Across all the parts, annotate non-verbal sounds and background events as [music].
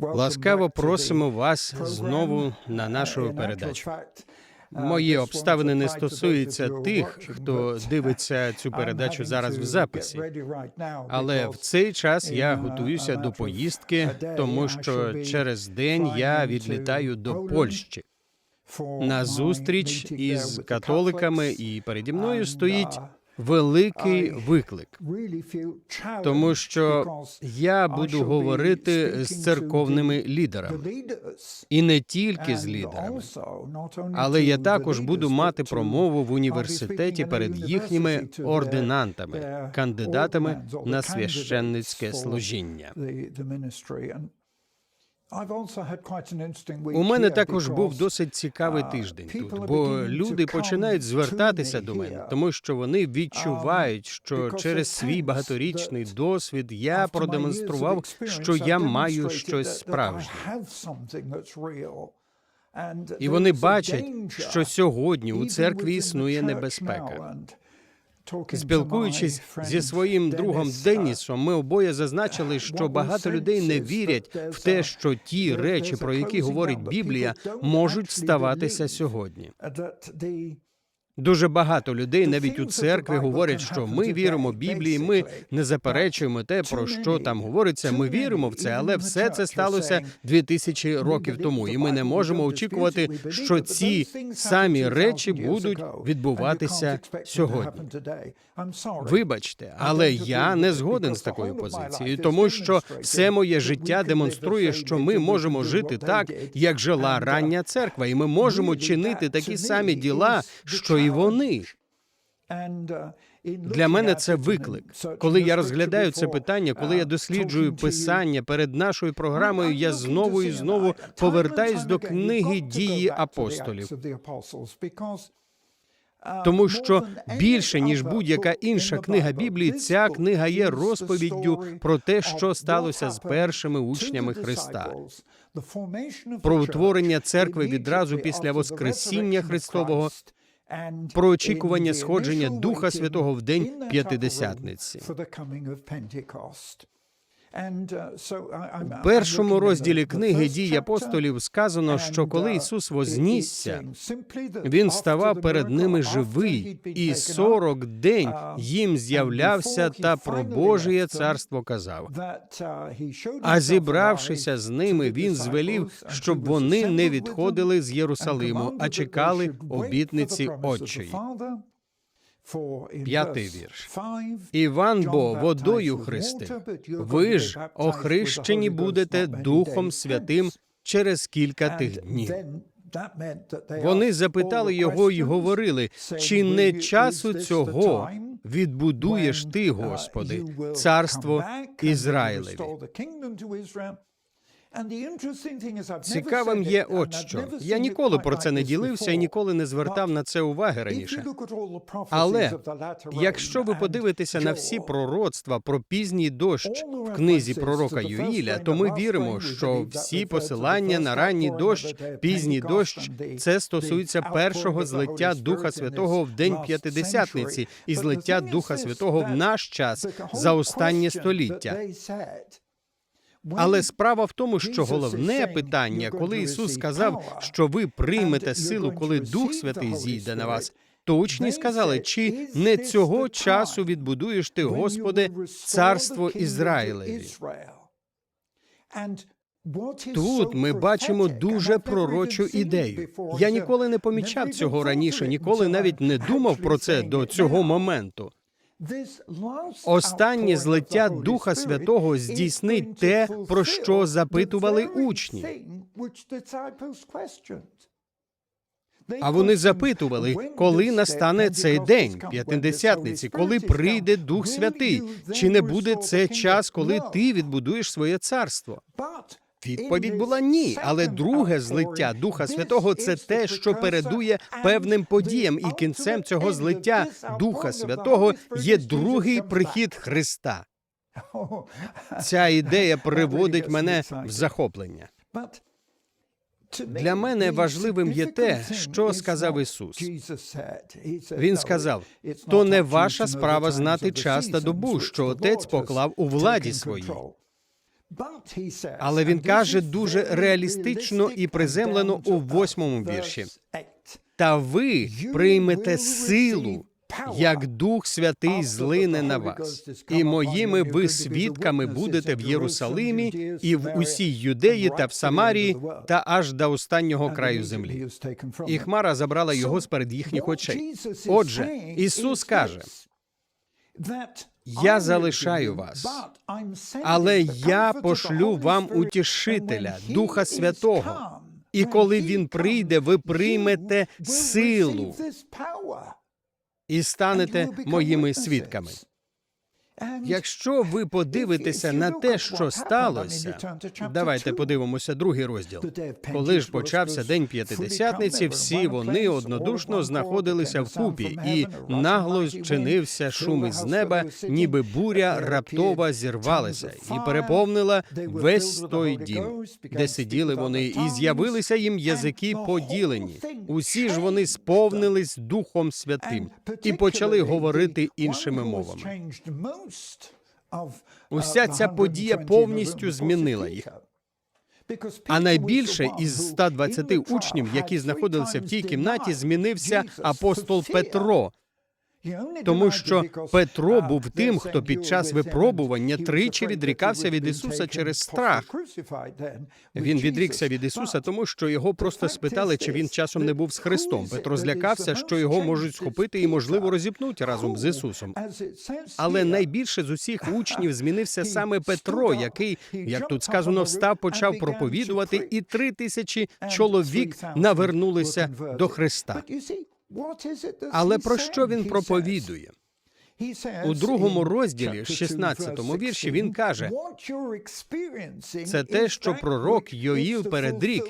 Ласкаво просимо вас знову на нашу передачу. Мої обставини не стосуються тих, хто дивиться цю передачу зараз в записі. Але в цей час я готуюся до поїздки, тому що через день я відлітаю до Польщі на зустріч із католиками, і переді мною стоїть великий виклик, тому що я буду говорити з церковними лідерами, і не тільки з лідерами. Але я також буду мати промову в університеті перед їхніми ординантами, кандидатами на священницьке служіння. У мене також був досить цікавий тиждень тут, бо люди починають звертатися до мене, тому що вони відчувають, що через свій багаторічний досвід я продемонстрував, що я маю щось справжнє. І вони бачать, що сьогодні у церкві існує небезпека. Спілкуючись зі своїм другом Денісом, ми обоє зазначили, що багато людей не вірять в те, що ті речі, про які говорить Біблія, можуть ставатися сьогодні. Дуже багато людей навіть у церкві говорять, що ми віримо Біблії, ми не заперечуємо те, про що там говориться. Ми віримо в це, але все це сталося дві тисячі років тому, і ми не можемо очікувати, що ці самі речі будуть відбуватися сьогодні. Вибачте, але я не згоден з такою позицією, тому що все моє життя демонструє, що ми можемо жити так, як жила рання церква, і ми можемо чинити такі самі діла, що і вони. Для мене це виклик. Коли я розглядаю це питання, коли я досліджую писання перед нашою програмою, я знову і знову повертаюсь до книги дії апостолів. Тому що більше ніж будь-яка інша книга Біблії, ця книга є розповіддю про те, що сталося з першими учнями Христа. Про утворення церкви відразу після Воскресіння Христового, про очікування сходження Духа Святого в день П'ятидесятниці. У першому розділі книги дій апостолів сказано, що коли Ісус вознісся, він ставав перед ними живий, і сорок день їм з'являвся та про Божіє царство казав. А зібравшися з ними, він звелів, щоб вони не відходили з Єрусалиму, а чекали обітниці Отчої. П'ятий вірш. Іван бо водою хрестив. Ви ж охрещені будете Духом Святим через кілька тих днів. Вони запитали його й говорили, чи не часу цього відбудуєш ти, Господи, царство Ізраїлеві. Цікавим є от що. Я ніколи про це не ділився і ніколи не звертав на це уваги раніше. Але якщо ви подивитеся на всі пророцтва про пізній дощ в книзі пророка Юїля, то ми віримо, що всі посилання на ранній дощ, пізній дощ, це стосується першого злиття Духа Святого в день П'ятидесятниці і злиття Духа Святого в наш час за останнє століття. Але справа в тому, що головне питання, коли Ісус сказав, що ви приймете силу, коли Дух Святий зійде на вас, то учні сказали, чи не цього часу відбудуєш ти, Господи, царство Ізраїлеві? Тут ми бачимо дуже пророчу ідею. Я ніколи не помічав цього раніше, ніколи навіть не думав про це до цього моменту. Останнє злиття Духа Святого здійснить те, про що запитували учні. А вони запитували, коли настане цей день, п'ятидесятниці, коли прийде Дух Святий, чи не буде це час, коли ти відбудуєш своє царство? Відповідь була ні, але друге злиття Духа Святого це те, що передує певним подіям, і кінцем цього злиття Духа Святого є другий прихід Христа. [laughs] Ця ідея приводить мене в захоплення. Для мене важливим є те, що сказав Ісус. Він сказав: то не ваша справа знати час та добу, що Отець поклав у владі своїй. Але він каже дуже реалістично і приземлено у восьмому вірші. Та ви приймете силу, як Дух Святий злине на вас, і моїми ви свідками будете в Єрусалимі і в усій Юдеї та в Самарії та аж до останнього краю землі. І хмара забрала його з перед їхніх очей. Отже, Ісус каже: Я залишаю вас, але я пошлю вам утішителя, Духа Святого. І коли він прийде, ви приймете силу і станете моїми свідками. Якщо ви подивитеся на те, що сталося, давайте подивимося другий розділ. Коли ж почався день п'ятидесятниці, всі вони однодушно знаходилися вкупі, і нагло зчинився шум із неба, ніби буря раптова зірвалася і переповнила весь той дім, де сиділи вони, і з'явилися їм язики поділені. Усі ж вони сповнились Духом Святим і почали говорити іншими мовами. Уся ця подія повністю змінила їх. А найбільше із 120 учнів, які знаходилися в тій кімнаті, змінився апостол Петро, тому що Петро був тим, хто під час випробування тричі відрікався від Ісуса через страх. Він відрікся від Ісуса, тому що його просто спитали, чи він часом не був з Христом. Петро злякався, що його можуть схопити і, можливо, розіпнути разом з Ісусом. Але найбільше з усіх учнів змінився саме Петро, який, як тут сказано, встав, почав проповідувати, і три тисячі чоловік навернулися до Христа. Але про що він проповідує? У другому розділі, 16-му вірші, він каже, це те, що пророк Йоїл передрік,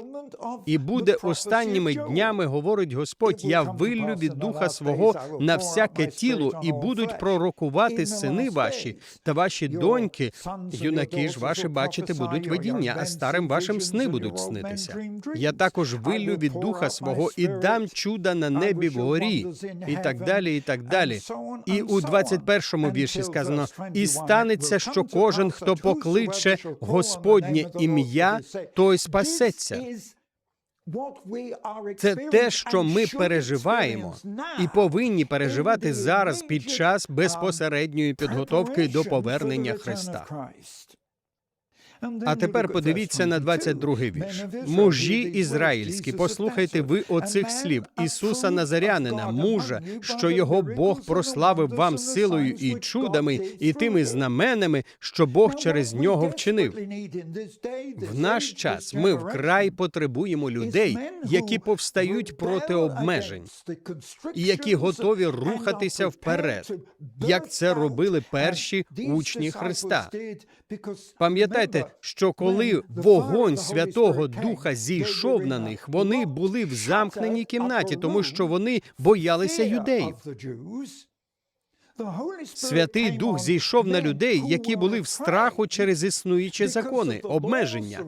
і буде останніми днями, говорить Господь, я виллю від духа свого на всяке тіло, і будуть пророкувати сини ваші та ваші доньки. Юнаки ж ваші бачити будуть видіння, а старим вашим сни будуть снитися. Я також виллю від духа свого і дам чуда на небі вгорі, і так далі, і так далі. І у 21-му вірші сказано: і станеться, що кожен, хто покличе Господнє ім'я, той спасеться. Це те, що ми переживаємо, і повинні переживати зараз під час безпосередньої підготовки до повернення Христа. А тепер подивіться на 22-й вірш. Мужі ізраїльські, послухайте ви оцих слів Ісуса Назарянина, мужа, що його Бог прославив вам силою і чудами, і тими знаменами, що Бог через нього вчинив. В наш час ми вкрай потребуємо людей, які повстають проти обмежень і які готові рухатися вперед, як це робили перші учні Христа. Пам'ятайте, що коли вогонь Святого Духа зійшов на них, вони були в замкненій кімнаті, тому що вони боялися юдеїв. Святий Дух зійшов на людей, які були в страху через існуючі закони, обмеження.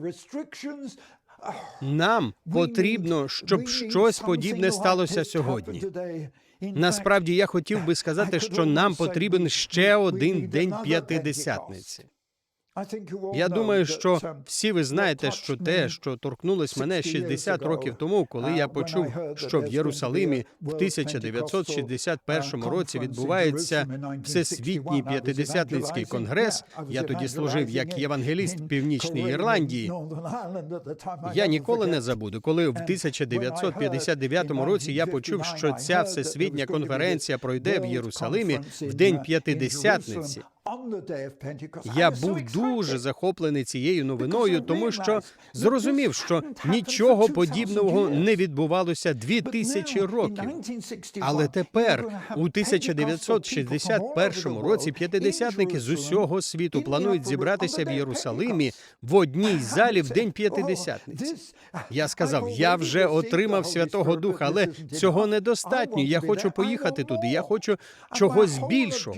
Нам потрібно, щоб щось подібне сталося сьогодні. Насправді я хотів би сказати, що нам потрібен ще один день п'ятидесятниці. Я думаю, що всі ви знаєте, що те, що торкнулось мене 60 років тому, коли я почув, що в Єрусалимі в 1961 році відбувається всесвітній п'ятидесятницький конгрес. Я тоді служив як євангеліст в північній Ірландії. Я ніколи не забуду, коли в 1959 році я почув, що ця всесвітня конференція пройде в Єрусалимі в день п'ятидесятниці. Я був дуже захоплений цією новиною, тому що зрозумів, що нічого подібного не відбувалося дві тисячі років. Але тепер, у 1961 році, п'ятидесятники з усього світу планують зібратися в Єрусалимі в одній залі в день п'ятидесятниці. Я сказав, я вже отримав Святого Духа, але цього недостатньо. Я хочу поїхати туди. Я хочу чогось більшого.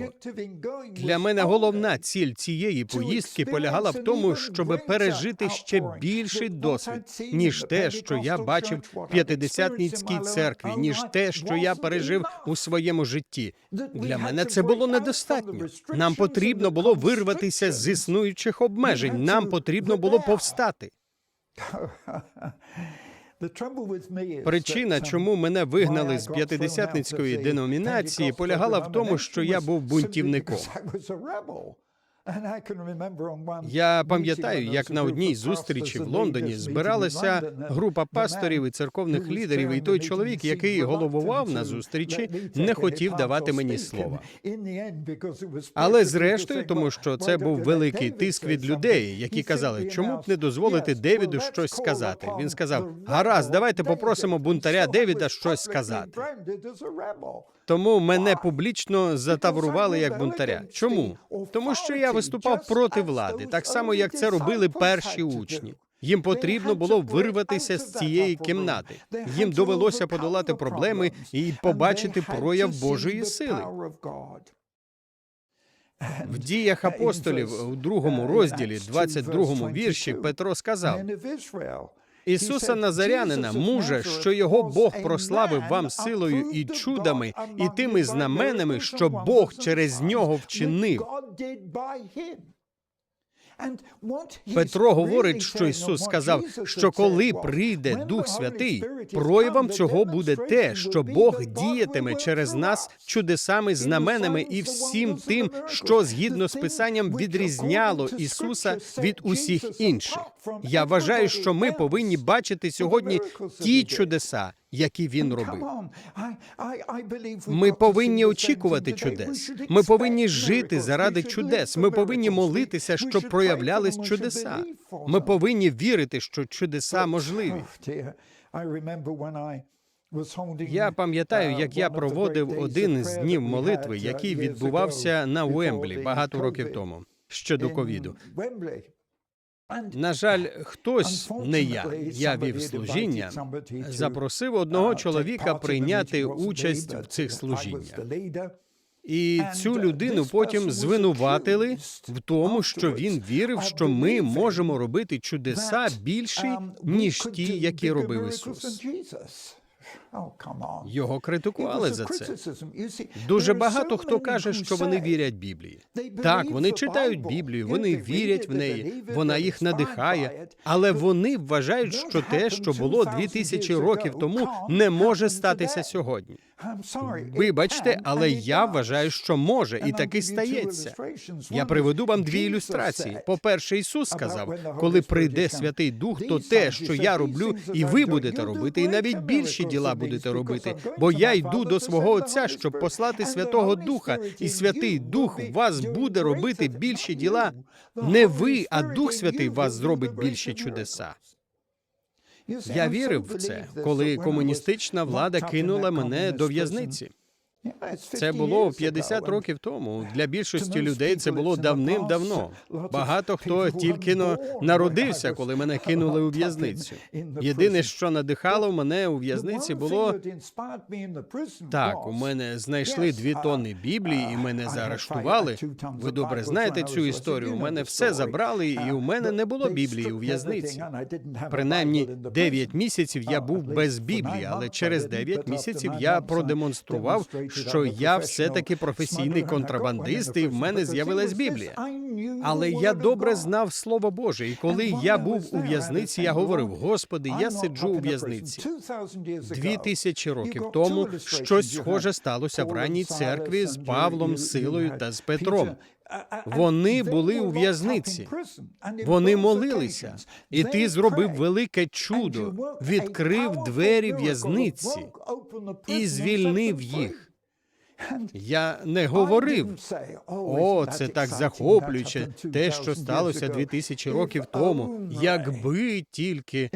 Для мене головна ціль цієї поїздки полягала в тому, щоб пережити ще більший досвід, ніж те, що я бачив в п'ятидесятницькій церкві, ніж те, що я пережив у своєму житті. Для мене це було недостатньо. Нам потрібно було вирватися з існуючих обмежень. Нам потрібно було повстати. [laughs] Причина, чому мене вигнали з п'ятидесятницької деномінації, полягала в тому, що я був бунтівником. Я пам'ятаю, як на одній зустрічі в Лондоні збиралася група пасторів і церковних лідерів, і той чоловік, який головував на зустрічі, не хотів давати мені слова. Але зрештою, тому що це був великий тиск від людей, які казали, чому б не дозволити Девіду щось сказати. Він сказав: гаразд, давайте попросимо бунтаря Девіда щось сказати. Тому мене публічно затаврували як бунтаря. Чому? Тому що я виступав проти влади, так само як це робили перші учні. Їм потрібно було вирватися з цієї кімнати. Їм довелося подолати проблеми і побачити прояв Божої сили. В діях апостолів у другому розділі, 22 вірші, Петро сказав: Ісуса Назарянина, мужа, що його Бог прославив вам силою і чудами, і тими знаменами, що Бог через нього вчинив. Петро говорить, що Ісус сказав, що коли прийде Дух Святий, проявом цього буде те, що Бог діятиме через нас чудесами, знаменами і всім тим, що згідно з писанням відрізняло Ісуса від усіх інших. Я вважаю, що ми повинні бачити сьогодні ті чудеса, які він робив. Ми повинні очікувати чудес. Ми повинні жити заради чудес. Ми повинні молитися, щоб проявлялись чудеса. Ми повинні вірити, що чудеса можливі. Я пам'ятаю, як я проводив один з днів молитви, який відбувався на Уемблі багато років тому щодо ковіду. На жаль, хтось не я, я вів служіння, запросив одного чоловіка прийняти участь в цих служіннях. І цю людину потім звинуватили в тому, що він вірив, що ми можемо робити чудеса більші, ніж ті, які робив Ісус. Його критикували за це. Дуже багато хто каже, що вони вірять Біблії. Так, вони читають Біблію, вони вірять в неї, вона їх надихає, але вони вважають, що те, що було дві тисячі років тому, не може статися сьогодні. Вибачте, але я вважаю, що може, і таки стається. Я приведу вам дві ілюстрації. По-перше, Ісус сказав: коли прийде Святий Дух, то те, що я роблю, і ви будете робити, і навіть більші діла будете робити. Бо я йду до свого Отця, щоб послати Святого Духа, і Святий Дух вас буде робити більші діла. Не ви, а Дух Святий вас зробить більші чудеса. Я вірив в це, коли комуністична влада кинула мене до в'язниці. Це було 50 років тому. Для більшості людей це було давним-давно. Багато хто тільки но народився, коли мене кинули у в'язницю. Єдине, що надихало мене у в'язниці, було так. У мене знайшли дві тонни Біблії, і мене заарештували. Ви добре знаєте цю історію. У мене все забрали, і у мене не було Біблії у в'язниці. Принаймні 9 місяців я був без Біблії, але через 9 місяців я продемонстрував що я все-таки професійний контрабандист, і в мене з'явилась Біблія. Але я добре знав Слово Боже, і коли я був у в'язниці, я говорив: Господи, я сиджу у в'язниці. Дві тисячі років тому щось схоже сталося в ранній церкві з Павлом, Силою та з Петром. Вони були у в'язниці, вони молилися, і ти зробив велике чудо, відкрив двері в'язниці і звільнив їх. Я не говорив. О, це так захоплююче, те, що сталося дві тисячі років тому. Якби тільки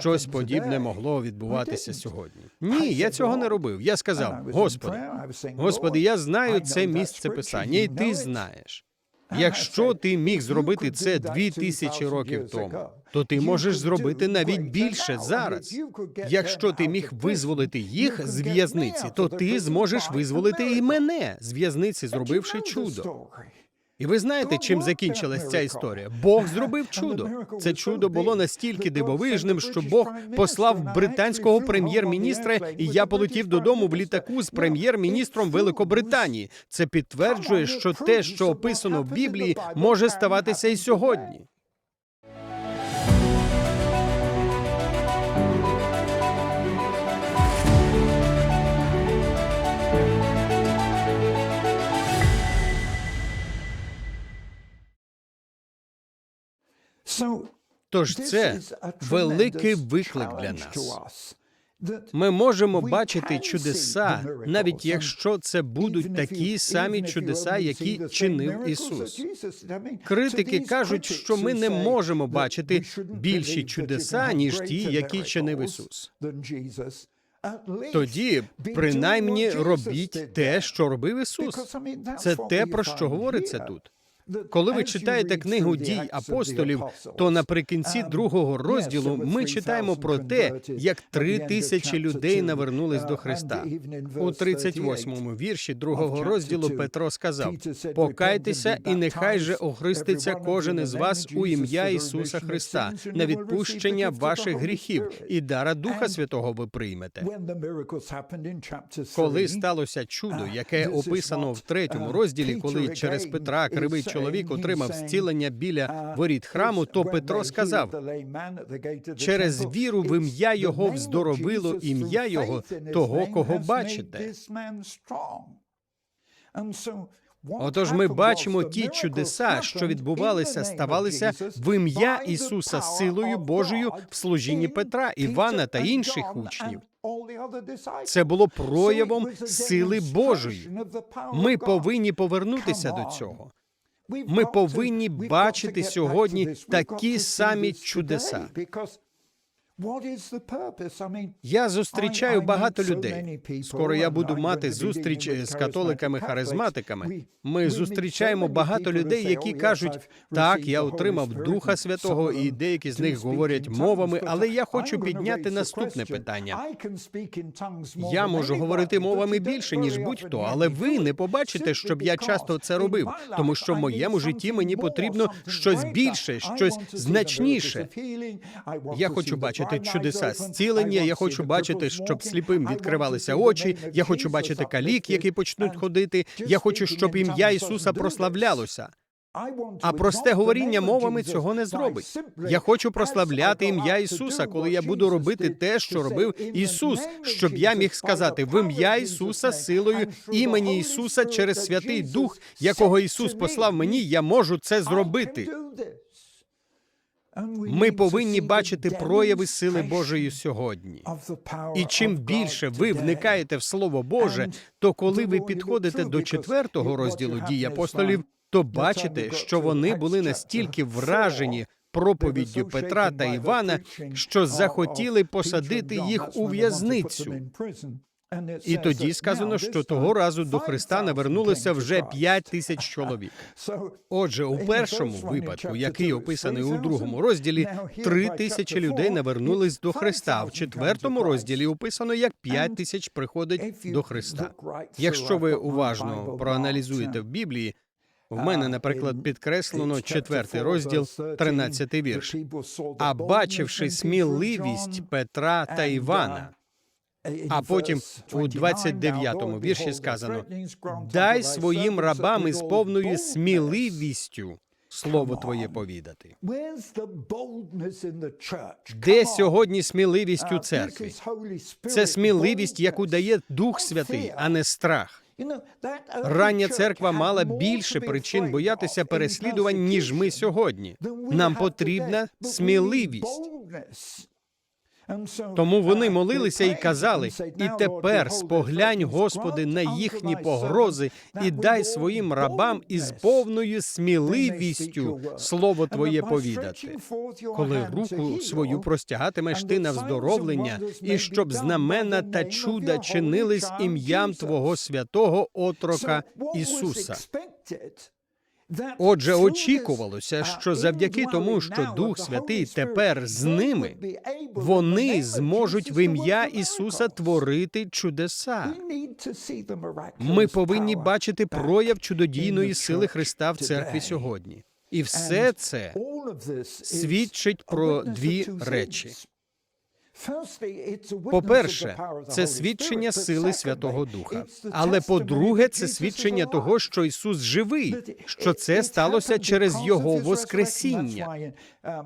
щось подібне могло відбуватися сьогодні. Ні, я цього не робив. Я сказав: Господи, Господи, я знаю це місце писання, і ти знаєш. Якщо ти міг зробити це дві тисячі років тому, то ти можеш зробити навіть більше зараз. Якщо ти міг визволити їх з в'язниці, то ти зможеш визволити і мене з в'язниці, зробивши чудо. І ви знаєте, чим закінчилась ця історія? Бог [laughs] зробив чудо. Це чудо було настільки дивовижним, що Бог послав британського прем'єр-міністра, і я полетів додому в літаку з прем'єр-міністром Великобританії. Це підтверджує, що те, що описано в Біблії, може ставатися і сьогодні. Тож це великий виклик для нас. Ми можемо бачити чудеса, навіть якщо це будуть такі самі чудеса, які чинив Ісус. Критики кажуть, що ми не можемо бачити більші чудеса, ніж ті, які чинив Ісус. Тоді, принаймні, робіть те, що робив Ісус. Це те, про що говориться тут. Коли ви читаєте книгу дій апостолів, то наприкінці другого розділу ми читаємо про те, як три тисячі людей навернулись до Христа. У 38-му вірші другого розділу Петро сказав: Покайтеся, і нехай же охриститься кожен із вас у ім'я Ісуса Христа на відпущення ваших гріхів, і дара Духа Святого ви приймете. Коли сталося чудо, яке описано в третьому розділі, коли через Петра кривий чоловік отримав зцілення біля воріт храму, то Петро сказав: через віру в ім'я його вздоровило ім'я його того, кого бачите. Отож, ми бачимо ті чудеса, що відбувалися, ставалися в ім'я Ісуса силою Божою в служінні Петра, Івана та інших учнів. Це було проявом сили Божої. Ми повинні повернутися до цього. Ми повинні бачити сьогодні такі самі чудеса. Я зустрічаю багато людей. Скоро я буду мати зустріч з католиками-харизматиками. Ми зустрічаємо багато людей, які кажуть: так, я отримав Духа Святого, і деякі з них говорять мовами, але я хочу підняти наступне питання. Я можу говорити мовами більше ніж будь-хто, але ви не побачите, щоб я часто це робив, тому що в моєму житті мені потрібно щось більше, щось значніше. Я хочу бачити чудеса зцілення. Я хочу бачити, щоб сліпим відкривалися очі. Я хочу бачити калік, які почнуть ходити. Я хочу, щоб ім'я Ісуса прославлялося. А просте говоріння мовами цього не зробить. Я хочу прославляти ім'я Ісуса, коли я буду робити те, що робив Ісус, щоб я міг сказати в ім'я Ісуса силою імені Ісуса через Святий Дух, якого Ісус послав мені, я можу це зробити. Ми повинні бачити прояви сили Божої сьогодні. І чим більше ви вникаєте в Слово Боже, то коли ви підходите до четвертого розділу дій апостолів, то бачите, що вони були настільки вражені проповіддю Петра та Івана, що захотіли посадити їх у в'язницю. І тоді сказано, що того разу до Христа навернулося вже п'ять тисяч [laughs] чоловік. Отже, у першому випадку, який описаний у другому розділі, три тисячі людей навернулись до Христа. А в четвертому розділі описано, як п'ять тисяч приходить до Христа. Якщо ви уважно проаналізуєте в Біблії, в мене, наприклад, підкреслено четвертий розділ, тринадцятий вірш. А бачивши сміливість Петра та Івана. А потім у 29-му вірші сказано: дай своїм рабам із повною сміливістю слово твоє повідати. Де сьогодні сміливість у церкві? Це сміливість, яку дає Дух Святий, а не страх. Рання церква мала більше причин боятися переслідувань, ніж ми сьогодні. Нам потрібна сміливість. Тому вони молилися і казали: і тепер споглянь, Господи, на їхні погрози, і дай своїм рабам із повною сміливістю слово Твоє повідати. Коли руку свою простягатимеш ти на вздоровлення, і щоб знамена та чуда чинились ім'ям Твого святого отрока Ісуса. Отже, очікувалося, що завдяки тому, що Дух Святий тепер з ними, вони зможуть в ім'я Ісуса творити чудеса. Ми повинні бачити прояв чудодійної сили Христа в церкві сьогодні. І все це свідчить про дві речі. По-перше, це свідчення сили Святого Духа. Але по-друге, це свідчення того, що Ісус живий, що це сталося через Його Воскресіння.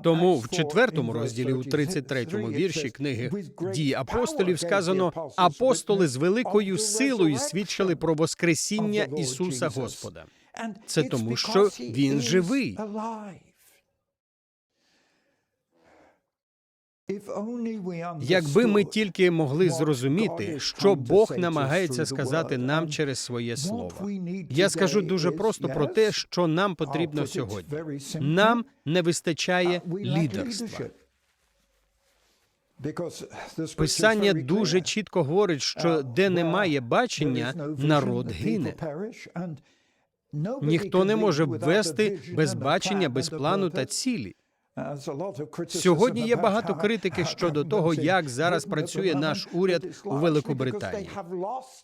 Тому в четвертому розділі, у 33-му вірші книги дії апостолів сказано: апостоли з великою силою свідчили про Воскресіння Ісуса Господа. Це тому, що Він живий. Якби ми тільки могли зрозуміти, що Бог намагається сказати нам через своє слово. Я скажу дуже просто про те, що нам потрібно сьогодні. Нам не вистачає лідерства. Писання дуже чітко говорить, що де немає бачення, народ гине. Ніхто не може ввести без бачення, без плану та цілі. Сьогодні є багато критики щодо того, як зараз працює наш уряд у Великобританії.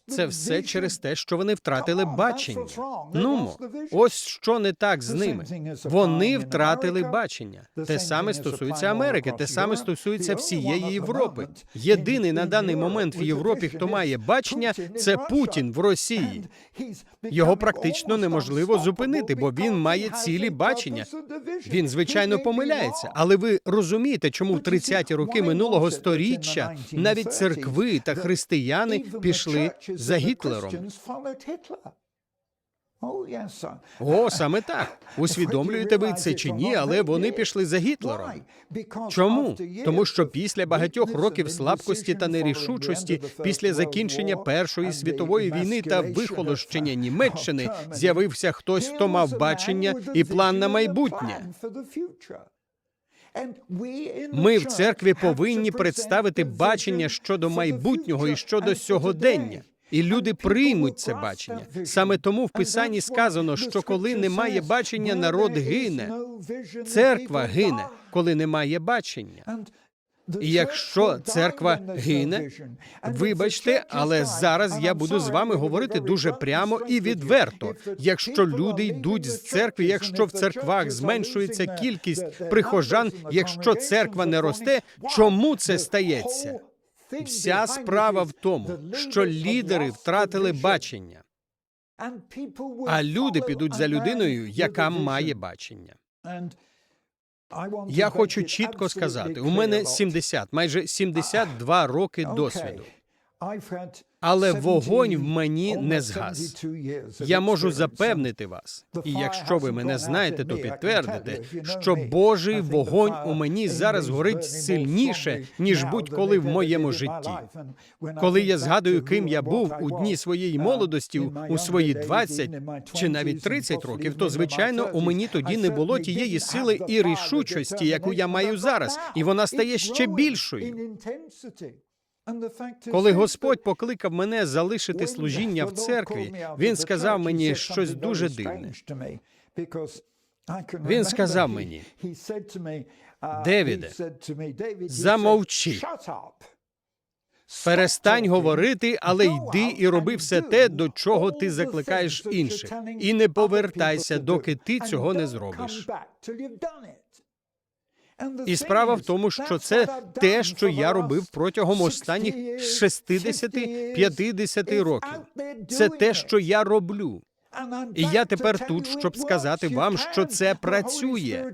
Це все через те, що вони втратили бачення. Нумо, ось що не так з ними. Вони втратили бачення. Те саме стосується Америки, те саме стосується всієї Європи. Єдиний на даний момент в Європі, хто має бачення, це Путін в Росії. Його практично неможливо зупинити, бо він має цілі бачення. Він звичайно помиляється, але ви розумієте, чому в 30-ті роки минулого сторіччя навіть церкви та християни пішли за Гітлером. О, саме так. Усвідомлюєте ви це чи ні, але вони пішли за Гітлером. Чому? Тому що після багатьох років слабкості та нерішучості, після закінчення Першої світової війни та вихолощення Німеччини, з'явився хтось, хто мав бачення і план на майбутнє. Ми в церкві повинні представити бачення щодо майбутнього і щодо сьогодення. І люди приймуть це бачення. Саме тому в Писанні сказано, що коли немає бачення, народ гине. Церква гине, коли немає бачення. І якщо церква гине, вибачте, але зараз я буду з вами говорити дуже прямо і відверто. Якщо люди йдуть з церкви, якщо в церквах зменшується кількість прихожан, якщо церква не росте, чому це стається? Вся справа в тому, що лідери втратили бачення, а люди підуть за людиною, яка має бачення. Я хочу чітко сказати: у мене 70, майже 72 роки досвіду. Але вогонь в мені не згас. Я можу запевнити вас, і якщо ви мене знаєте, то підтвердите, що Божий вогонь у мені зараз горить сильніше, ніж будь-коли в моєму житті. Коли я згадую, ким я був у дні своєї молодості, у свої 20 чи навіть 30 років, то звичайно у мені тоді не було тієї сили і рішучості, яку я маю зараз, і вона стає ще більшою. Коли Господь покликав мене залишити служіння в церкві, він сказав мені щось дуже дивне. Він сказав мені, Девіде, замовчи. Перестань говорити, але йди і роби все те, до чого ти закликаєш інших, і не повертайся, доки ти цього не зробиш. І справа в тому, що це те, що я робив протягом останніх 60-50 років. Це те, що я роблю. І я тепер тут, щоб сказати вам, що це працює.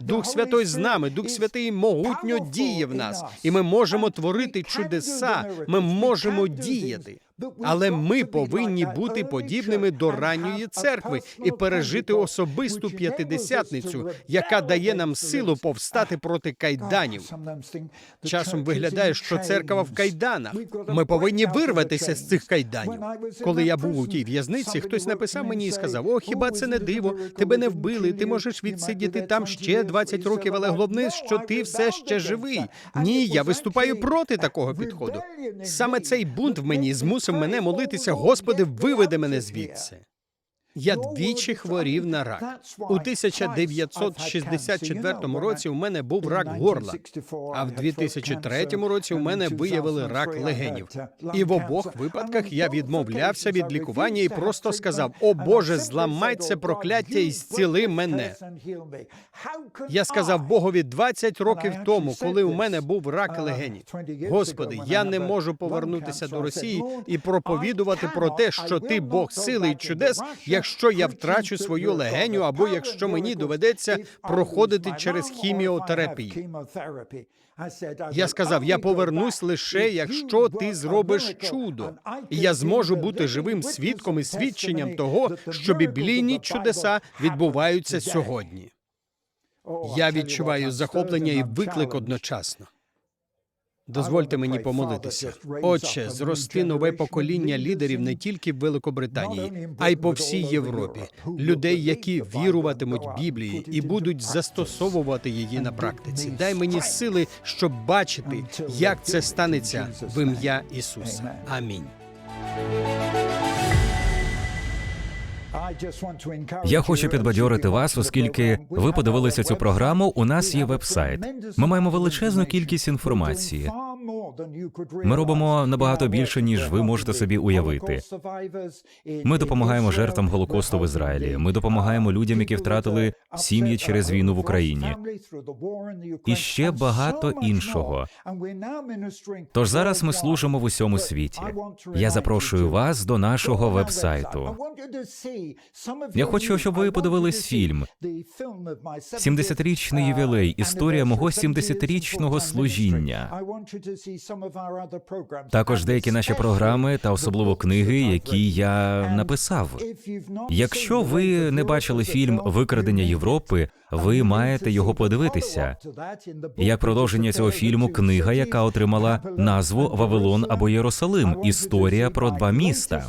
Дух Святой з нами, Дух Святий могутньо діє в нас, і ми можемо творити чудеса, ми можемо діяти. Але ми повинні бути подібними до ранньої церкви і пережити особисту п'ятидесятницю, яка дає нам силу повстати проти кайданів. Часом виглядає, що церква в кайданах. Ми повинні вирватися з цих кайданів. Коли я був у тій в'язниці, хтось написав мені і сказав: О, хіба це не диво? Тебе не вбили. Ти можеш відсидіти там ще 20 років, але головне, що ти все ще живий. Ні, я виступаю проти такого підходу. Саме цей бунт в мені змусив мене молитися, Господи, виведи мене звідси. Я двічі хворів на рак. У 1964 році у мене був рак горла, а в 2003 році у мене виявили рак легенів. І в обох випадках я відмовлявся від лікування і просто сказав: О Боже, зламай це прокляття і зціли мене. Я сказав Богові 20 років тому, коли у мене був рак легенів. Господи, я не можу повернутися до Росії і проповідувати про те, що ти Бог сили і чудес, якщо я втрачу свою легеню, або якщо мені доведеться проходити через хіміотерапію. Я сказав, я повернусь лише, якщо ти зробиш чудо, і я зможу бути живим свідком і свідченням того, що біблійні чудеса відбуваються сьогодні. Я відчуваю захоплення і виклик одночасно. Дозвольте мені помолитися. Отче, зрости нове покоління лідерів не тільки в Великобританії, а й по всій Європі. Людей, які віруватимуть Біблії і будуть застосовувати її на практиці. Дай мені сили, щоб бачити, як це станеться в ім'я Ісуса. Амінь. Я хочу підбадьорити вас, оскільки ви подивилися цю програму. У нас є веб-сайт. Ми маємо величезну кількість інформації. Ми робимо набагато більше, ніж ви можете собі уявити. Ми допомагаємо жертвам голокосту в Ізраїлі. Ми допомагаємо людям, які втратили сім'ї через війну в Україні. І ще багато іншого. Тож зараз ми служимо в усьому світі. Я запрошую вас до нашого веб-сайту. Я хочу, щоб ви подивились фільм. 70-річний ювілей. Історія мого 70-річного служіння. Також деякі наші програми та особливо книги, які я написав. Якщо ви не бачили фільм Викрадення Європи, ви маєте його подивитися. Як продовження цього фільму, книга, яка отримала назву Вавилон або Єрусалим. Історія про два міста.